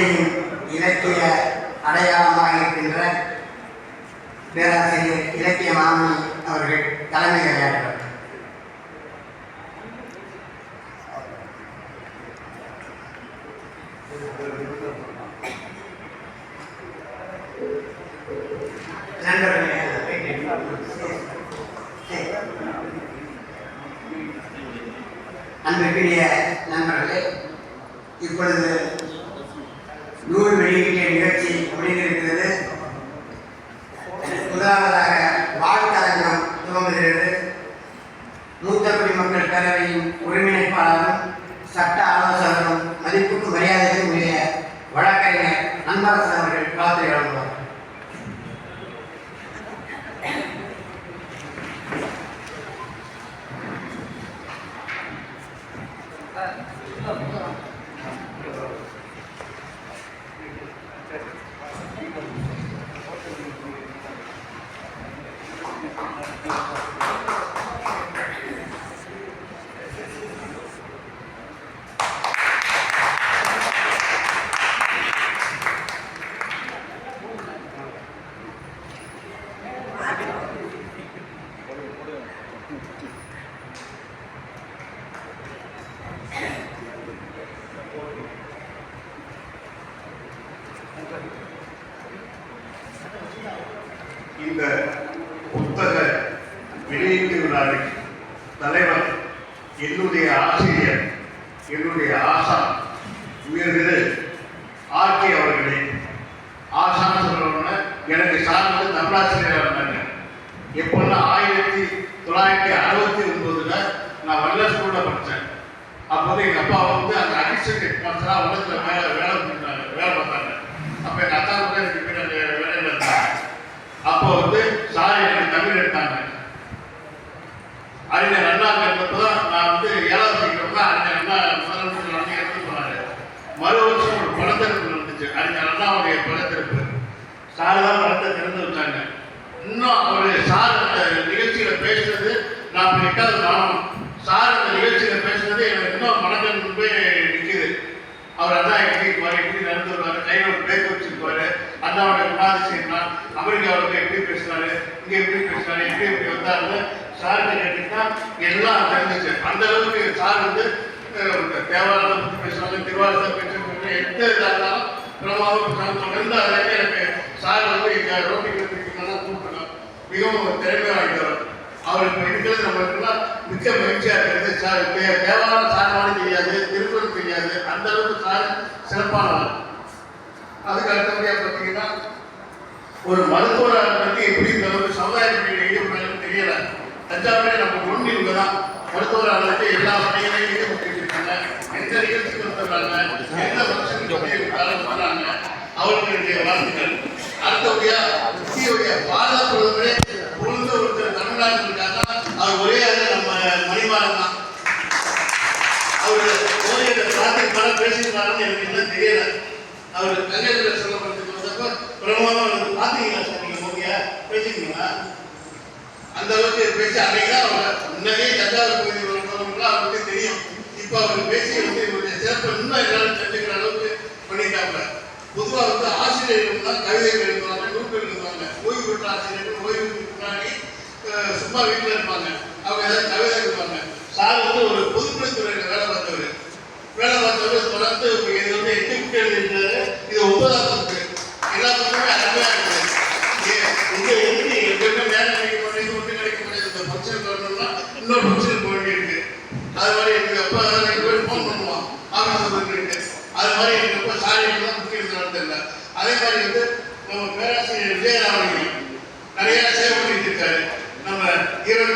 நஞ்சையின் இலக்கிய அடையாளமாக இருக்கின்ற பேராசிரியர் இலக்கிய மாமணி அவர்கள் தலைமை உரையாற்றுவார் நண்பர்களே அன்பிற்குரிய நண்பர்களே இப்பொழுது நூல் வெளியீட்டு நிகழ்ச்சி முடிந்திருக்கிறது முதலாவதாக வாழ்த்தரங்கம் துவங்குகிறது. மூத்த குடிமக்கள் பேரவையின் ஒருங்கிணைப்பாளரும் சட்ட ஆலோசகரும் மதிப்புக்கு மரியாதைக்கும் உரிய வழக்கறிஞர் அன்பரசு அவர்கள் காலத்தை வழங்குவார். இந்த புத்தக வெளியீட்டு விழாவில் தலைவர் என்னுடைய ஆசிரியர் என்னுடைய ஆசா உயர்திரு ஆர்கே அவர்களே ஆசான் சொல்றவங்க எனக்கு சார்ந்து தமிழாசிரியர் இருந்தாங்க எப்போல்லாம் ஆயிரத்தி தொள்ளாயிரத்தி அறுபத்தி ஒன்பதுல நான் வல்ல ஸ்கூல்ல படித்தேன். அப்போது எங்கள் அப்பா வந்து அந்த அடிஷன் மாஸ்டராக உலகத்தில் மேலே வேலை பண்ணாங்க வேலை பார்த்தாங்க அப்போ எங்கள் அத்தா கூட எனக்கு பின்னாடி வேலையில் இருந்தாங்க அப்போ வந்து சார் எனக்கு தமிழ் எடுத்தாங்க அறிஞர் அண்ணா இருந்தப்போ நான் வந்து ஏழாவது படிக்கிறப்ப அறிஞர் அண்ணா முதலமைச்சர் வந்து எடுத்து போனாரு. மறு வருஷம் ஒரு படத்திறப்பு நடந்துச்சு. அறிஞர் அண்ணாவுடைய படத்திறப்பு. சார் தான் படத்தை திறந்து வச்சாங்க. இன்னும் அவர் சார் அந்த நிகழ்ச்சியில பேசுனது நான் எட்டாவது காணும் சார் அந்த நிகழ்ச்சியில பேசுனது எனக்கு இன்னும் மனதில் முன்பே நிற்குது அவர் அண்ணா எப்படி இருப்பாரு எப்படி நடந்து வருவாரு கையில் ஒரு பேக் வச்சிருப்பாரு அண்ணாவோட குணாதிசயம்னா அமெரிக்காவில் எப்படி பேசுனாரு இங்கே எப்படி பேசுனாரு எப்படி எப்படி வந்தாருன்னு சார்கிட்ட கேட்டீங்கன்னா எல்லாம் தெரிஞ்சிச்சு. அந்த அளவுக்கு சார் வந்து அஹ், தேவாலயத்தை பற்றி பேசுவாங்க திருவாரூரத்தை பற்றி எந்த இதாக இருந்தாலும் பிரமாதம் தொடர்ந்து அதே எனக்கு சார் வந்து எங்கள் ரோட்டிக்கு இருக்கிறதெல்லாம் மிகவும் திறமை வாய்ந்தவர் அவர் இப்போ இருக்கிறது நம்மளுக்குலாம் மிக்க மகிழ்ச்சியாக இருக்கிறது சார் தே- தேவார தெரியாது திருக்குறள் தெரியாது. அந்த அளவுக்கு சார் சிறப்பானவர். அதுக்கு அடுத்தபடியாக பார்த்தீங்கன்னா ஒரு மருத்துவராக பற்றி எப்படி இந்த அளவுக்கு சமுதாய பணியில் ஈடுபடுறதுன்னு தெரியல தஞ்சாவூரில் நம்ம ஒன்று இவங்க தான் மருத்துவராக எல்லா பணிகளையும் ஈடுபட்டு இருக்காங்க. எந்த நிகழ்ச்சிக்கு வந்துடுறாங்க எந்த ஃபங்க்ஷனுக்கு வராங்க அவருக்கு வாழ்த்துக்கள். அடுத்தபடியா முக்கிய பாதுகாப்பு பிரதமரே ஒருத்தர் தமிழ்நாட்டில் இருக்காங்க அவர் ஒரே அது நம்ம மணிமாறன் தான். அவர் ஓரியோட பிரார்த்தனை பல பேசியிருக்காருன்னு எனக்கு இன்னும் தெரியல. அவர் கங்கேந்திர சொல்லப்படுறதுக்கு வந்தப்ப பிரமாதமா வந்து பாத்தீங்களா சார் நீங்கள் மோடியா பேசிக்கிறீங்களா அந்த அளவுக்கு பேசி அன்னைக்கு அவங்க முன்னாடியே தஞ்சாவூர் பகுதி வரவங்களாம் அவருக்கு தெரியும். இப்போ அவர் பேசி வந்து இவருடைய சிறப்பு இன்னும் எல்லாரும் தெரிஞ்சுக்கிற அளவுக்கு பண்ணிட்டாங்க பொதுவா வந்து ஆசிரியர்கள் தான் கவிதைகள் எழுதுவாங்க நூல்கள் எழுதுவாங்க. ஓய்வு பெற்ற ஆசிரியர்கள் ஓய்வுக்கு முன்னாடி சும்மா வீட்டில் இருப்பாங்க. அவங்க ஏதாவது கவிதை எழுதுவாங்க. சார் வந்து ஒரு பொதுப்பணித்துறையில் வேலை பார்த்தவர். வேலை பார்த்தவர் தொடர்ந்து இது வந்து எட்டு குட்டி எழுதியிருக்காரு. இது ஒன்பதாம் புக்கு எல்லா பக்கமே அருமையாக இருக்குது ஏ- இங்க இருந்து எப்பவுமே நேரம் கிடைக்க மாட்டேங்குது ஒன்றும் கிடைக்க மாட்டேங்குது இந்த ஃபங்க்ஷன் வரணும்னா இன்னொரு ஃபங்க்ஷன் போக வேண்டியிருக்கு அது மாதிரி எங்க அப்பா எனக்கு போய் ஃபோன் பண்ணுவான் ஆஃபீஸ் இருக்கு அது மாதிரி எங்க அப்பா சாரி தான் முக்கியம் நடத்தில்ல அதே மாதிரி வந்து நம்ம பேராசிரியர் விஜயராமன் நிறைய சேவை பண்ணிட்டு இருக்காரு. நம்ம ஈரோடு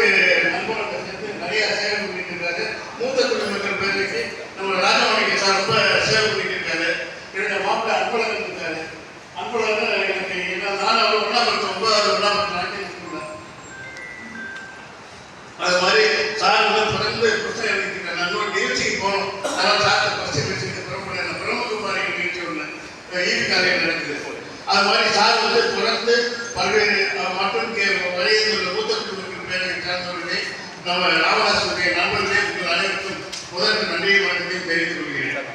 மாதிரி தொடர்ந்து பல்வேறு மற்றும் சார்ந்தவர்களே நம்ம ராமதாசுடைய நண்பர்களே உங்கள் அனைவருக்கும் முதல் நன்றியை வணக்கத்தையும் தெரிவித்துக் கொள்கிறேன்.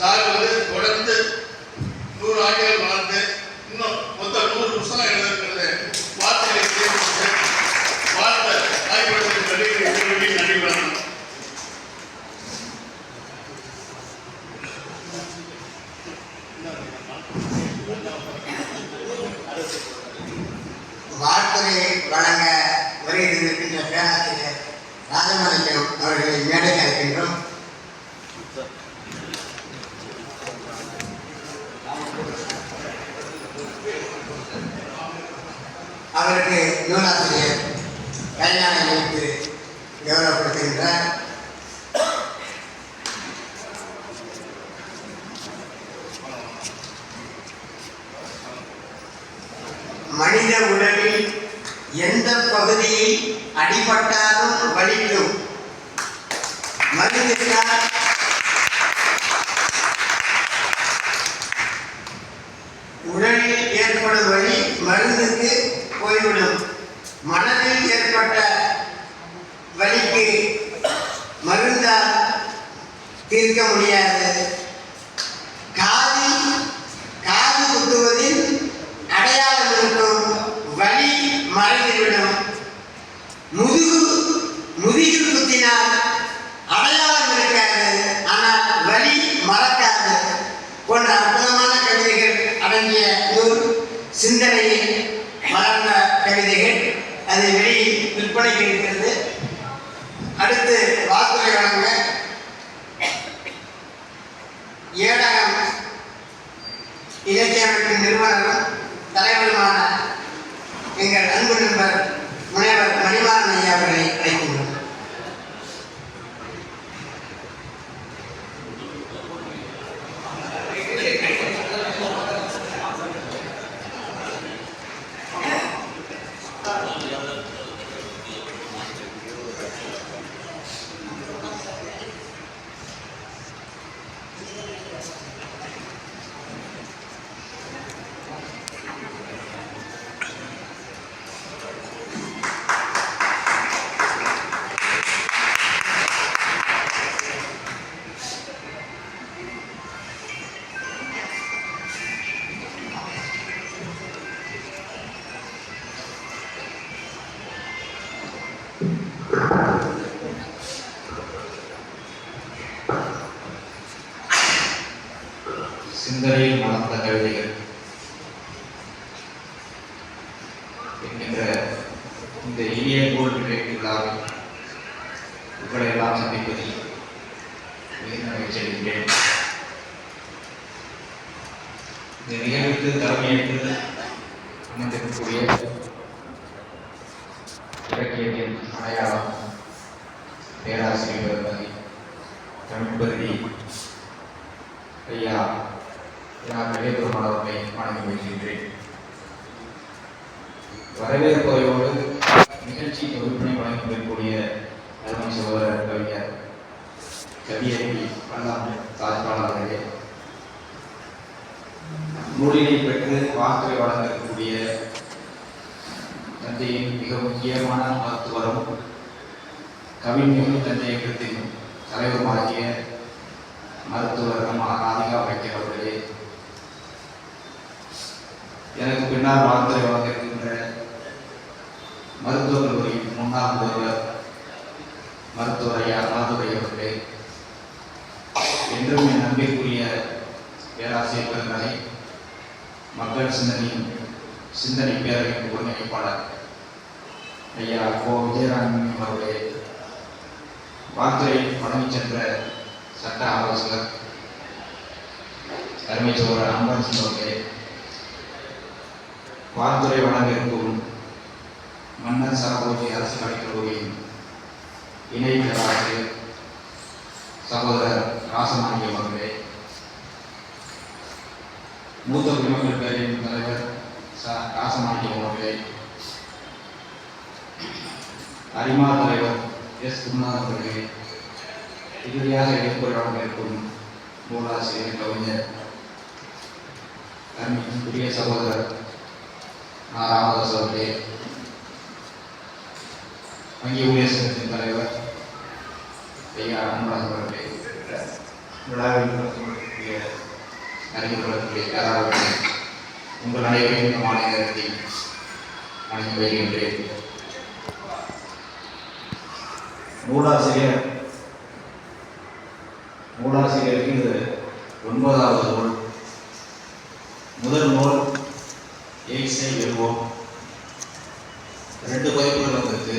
சார் வந்து தொடர்ந்து நூறு ஆண்டுகள் வாழ்த்துறை வழங்க வருகை தந்திருக்கின்ற பேராசிரியர் ராஜமாணிக்கம் அவர்களை மேடைக்கு அழைக்கின்றோம். அவருக்கு நூலாசிரியர் கல்யாணம் வைத்து கௌரவப்படுத்துகின்றார். மனித உடலில் எந்த பகுதியில் அடிபட்டாலும் வலிக்கும். மருந்துக்கால் உடலில் ஏற்படும் வழி மருந்துக்கு போய்விடும். மனதில் ஏற்பட்ட வழிக்கு மருந்தால் தீர்க்க முடியாது. இணைந்திருக்கக்கூடிய இலக்கியத்தின் அடையாளம் பேராசிரியர் தமிழ்பதி ஐயா. நான் பெரியபெருமாள் அவர்களை வணங்கி வைக்கின்றேன் வரவேற்பையோடு நிகழ்ச்சி விற்பனை வழங்கி கொண்டிருக்கக்கூடிய தலைமை சகோதரர் கவிஞர் கவியரை பல்லாம் தாஜ்பால் அவர்களே நூலினை பெற்று வாக்கை வழங்கக்கூடிய தந்தையின் மிக முக்கியமான மருத்துவரும் கவிஞரும் தந்தை இயக்கத்தின் தலைவருமாகிய மருத்துவர் நம்ம ராதிகா வைத்தியர் அவர்களே. எனக்கு பின்னால் வாழ்த்துறை வழங்க இருக்கின்ற மருத்துவக் கல்லூரியின் முன்னாள் முதல்வர் மருத்துவர் ஐயா மாதுரை அவர்களே. என்றும் என் நம்பிக்குரிய பேராசிரியர் மக்கள் சிந்தனையின் சிந்தனை பேரவையின் ஒருங்கிணைப்பாளர் ஐயா கோ விஜயராமன் அவர்களே வாழ்த்துறை வழங்கி சென்ற சட்ட ஆலோசகர் அருமை சோழர் அன்பரசன் அவர்களே வாழ்த்துறை வழங்க இருக்கும் மன்னர் சரபோஜி அரசு கலைக்கல்லூரியின் இணை பேராசிரியர் சகோதரர் ராசமாணியம் அவர்களே மூத்த குடிமக்கள் பேரவையின் தலைவர் ச ராசமாணியம் அவர்களே அரிமா தலைவர் எஸ் குருநாத் அவர்களே இறுதியாக எடுப்புரையாளர் இருக்கும் நூலாசிரியர் கவிஞர் அருமைக்குரிய சகோதரர் நா ராமதாஸ் அவர்களே வங்கி ஊழியர் சங்கத்தின் தலைவர் ஐயா அன்பராஜ் அவர்களே விழாவில் கலந்து கொண்டிருக்கக்கூடிய இங்கே உங்கள் அனைவரையும் இந்த மாலை நேரத்தில் வணங்கி வருகின்றேன் நூலாசிரியர் நூலாசிரியருக்கு இது ஒன்பதாவது நூல். முதல் நூல் எய்ஸை வெல்வோம். ரெண்டு பதிப்புகள் வந்திருக்கு.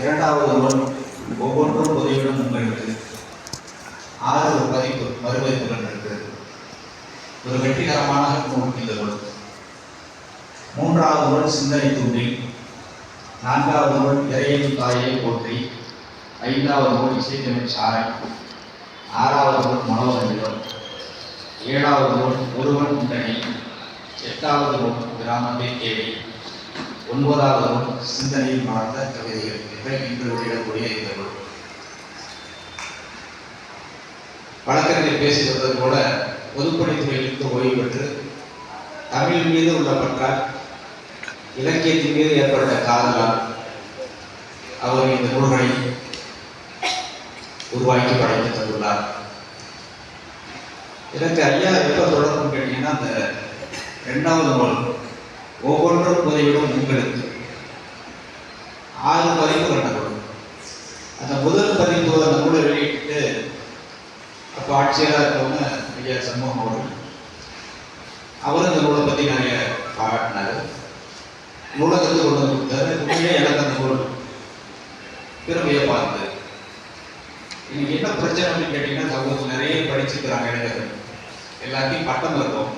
இரண்டாவது நூல் ஒவ்வொன்றும் உதவியுடன் உங்களுக்கு ஆறு பதிப்பு மறுபதிப்புகள் ஒரு வெற்றிகரமான நூல் இந்த நூல் மூன்றாவது நூல் சிந்தனை தூண்டி நான்காவது நூல் இறையின் தாயை போற்றி. ஐந்தாவது நூல் இசைத்தமிழ் சாரை. ஆறாவது நூல் மனோரஞ்சனம் ஏழாவது நூல் ஒருவன் முன்னணி எட்டாவது நூல் கிராமத்தை தேடி ஒன்பதாவது நூல் சிந்தனையில் மலர்ந்த கவிதைகள். இவை இன்று வெளியிடக்கூடிய இந்த நூல் வழக்கறிஞர் பேசுகிறது போல பொதுப்பணித்துறையிலிருந்து ஓய்வு பெற்று தமிழ் மீது உள்ள பற்றால் இலக்கியத்தின் மீது ஏற்பட்ட காதலால் அவர் இந்த நூல்களை உருவாக்கி படைத்து தந்துள்ளார் எனக்கு ஐயா எப்போ தொடர்புன்னு கேட்டீங்கன்னா அந்த ரெண்டாவது நூல் ஒவ்வொன்றும் உதவிடும் உங்களுக்கு ஆறு பதிப்புகள் நடக்கும் அந்த முதல் பதிப்பு அந்த நூலை வெளியிட்டு அப்போ ஆட்சியராக இருக்கவங்க ஐயா சண்முகம் அவர்கள் அவர். இந்த நூலை பற்றி நிறைய பாராட்டினார். நூலகத்துக்கு கொண்டு வந்து கொடுத்தாரு. உண்மையிலே எனக்கு அந்த நூல் பெருமையை பார்த்து. இன்னைக்கு என்ன பிரச்சனை அப்படின்னு கேட்டீங்கன்னா சமூகத்தில் நிறைய படிச்சுக்கிறாங்க இளைஞர்கள் எல்லாத்தையும் பட்டம் இருக்கும்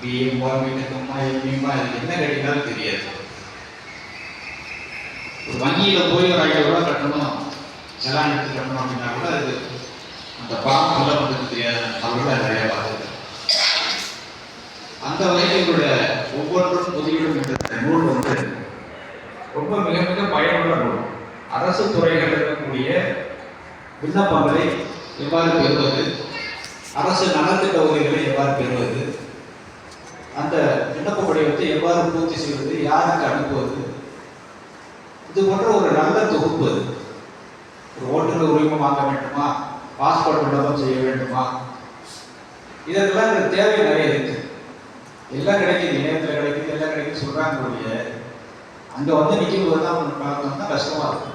பிஎம்மா பிடெக்மா எம்இமா இது என்ன கேட்டீங்கன்னாலும் தெரியாது. ஒரு வங்கியில் போய் ஒரு ஐயாயிரம் ரூபாய் கட்டணும். செலான் எடுத்து கட்டணும் அப்படின்னா கூட அது அந்த பாம் சொல்ல மட்டும் தெரியாது அவர்கள நிறைய பார்த்துருக்கேன் அந்த வகையில் எங்களுடைய ஒவ்வொன்றும் முதலீடும் என்ற நூல் வந்து ரொம்ப மிக மிக பயனுள்ள நூல். அரசு துறைகள் இருக்கக்கூடிய விண்ணப்பங்களை எவ்வாறு பெறுவது? அரசு நலத்திட்ட உதவிகளை எவ்வாறு பெறுவது? அந்த விண்ணப்ப படிவத்தை எவ்வாறு பூர்த்தி செய்வது? யாருக்கு அனுப்புவது? இது போன்ற ஒரு நல்ல தொகுப்பு அது. ஒரு ஓட்டுநர் உரிமம் வாங்க வேண்டுமா? பாஸ்போர்ட் விண்ணப்பம் செய்ய வேண்டுமா? இதெல்லாம் இந்த தேவை நிறைய இருக்கு. எல்லாம் கிடைக்குது இணையத்தில் கிடைக்குது எல்லாம் கிடைக்குது சொல்கிறாங்க ஒழிய அங்கே வந்து நிற்கும் போது தான் பார்த்தோம்னா கஷ்டமாக இருக்கும்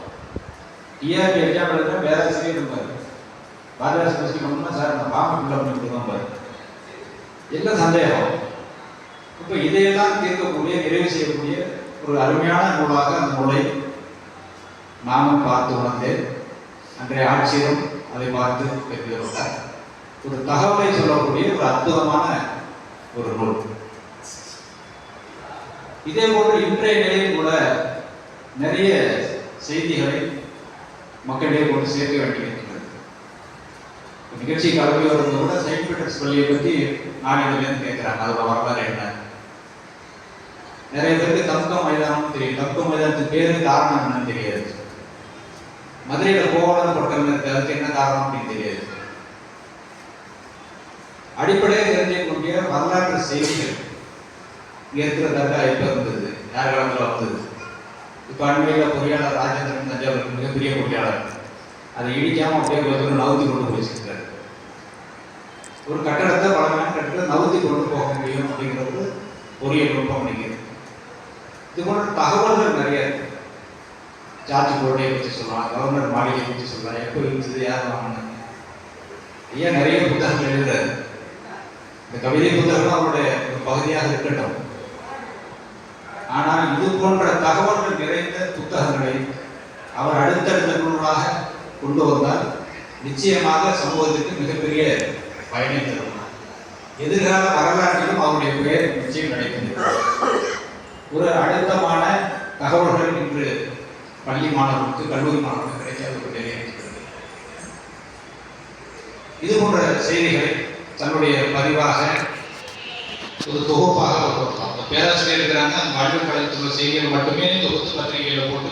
டிஆர்பி எக்ஸாம் எழுதுனா பேராசிரியர் இருப்பார் பாரதாசி பசி பண்ணணும்னா சார் நான் பாம்பு ஃபில்லப் பண்ணி கொடுங்க பாரு. எல்லாம் சந்தேகம்? இப்போ இதையெல்லாம் தீர்க்கக்கூடிய நிறைவு செய்யக்கூடிய ஒரு அருமையான நூலாக அந்த நூலை நாமும் பார்த்து உணர்ந்து அன்றைய ஆட்சியரும் அதை பார்த்து பெற்றுவிட்டார் ஒரு தகவலை சொல்லக்கூடிய ஒரு அற்புதமான ஒரு நூல். இதே போன்று இன்றைய நிலையில் கூட நிறைய செய்திகளை மக்களிடையே கொண்டு சேர்க்க வேண்டியிருக்கிறது. நிகழ்ச்சி கலந்து வரும்போது கூட செயின்ட் பீட்டர்ஸ் பள்ளியை பற்றி நாளிதழிலேருந்து கேட்குறாங்க. அதோட வரலாறு என்ன? நிறைய பேருக்கு தங்கம் மைதானம் தெரியும். தங்கம் மைதானத்துக்கு பேரு காரணம் என்னன்னு தெரியாது. மதுரையில போகணும்னு பட்டம் இருக்கு அதுக்கு என்ன காரணம் அப்படின்னு தெரியாது. அடிப்படையாக தெரிஞ்சக்கூடிய வரலாற்று செய்திகள் இங்க இருக்கிற தர்கா இருந்தது யார் காலத்தில் வந்தது? இப்போ அண்மையில் பொறியாளர் ராஜேந்திரன் தஞ்சாவூர் மிகப்பெரிய பொறியாளர். அதை இடிக்காமல் அப்படியே ஒரு நவுத்தி கொண்டு போய் ஒரு கட்டடத்தை பழமையான கட்டடத்தை நவுத்தி கொண்டு போக முடியும் அப்படிங்கிறது பொறியியல் நுட்பம் நினைக்கிறது இது போன்ற தகவல்கள் நிறைய இருக்கு. சார்ஜ் கோட்டையை பற்றி சொல்லலாம் கவர்னர் மாளிகையை பற்றி சொல்லலாம் எப்போ இருந்தது யார் வாங்கினாங்க? ஐயா நிறைய புத்தகங்கள் எழுதுறாரு. இந்த கவிதை புத்தகம் அவருடைய ஒரு பகுதியாக இருக்கட்டும். ஆனால் இது போன்ற தகவல்கள் நிறைந்த புத்தகங்களை அவர் அடுத்தடுத்த நூலாக கொண்டு வந்தால் நிச்சயமாக சமூகத்துக்கு மிகப்பெரிய பயனை தரும் எதிர்கால வரலாற்றிலும் அவருடைய பெயர் நிச்சயம் கிடைக்கின்றது ஒரு அழுத்தமான தகவல்கள் இன்று பள்ளி மாணவர்களுக்கு கல்லூரி மாணவர்களுக்கு கிடைக்காத ஒரு நிலை இருக்கிறது. இது போன்ற செய்திகளை தன்னுடைய பதிவாக ஒரு தொகுப்பாக கொடுக்கலாம் பேராசிரியர் இருக்கிறாங்க அந்த வாழ்வு கழகத்தில் செய்திகள் மட்டுமே தொகுத்து பத்திரிகைகளை போட்டு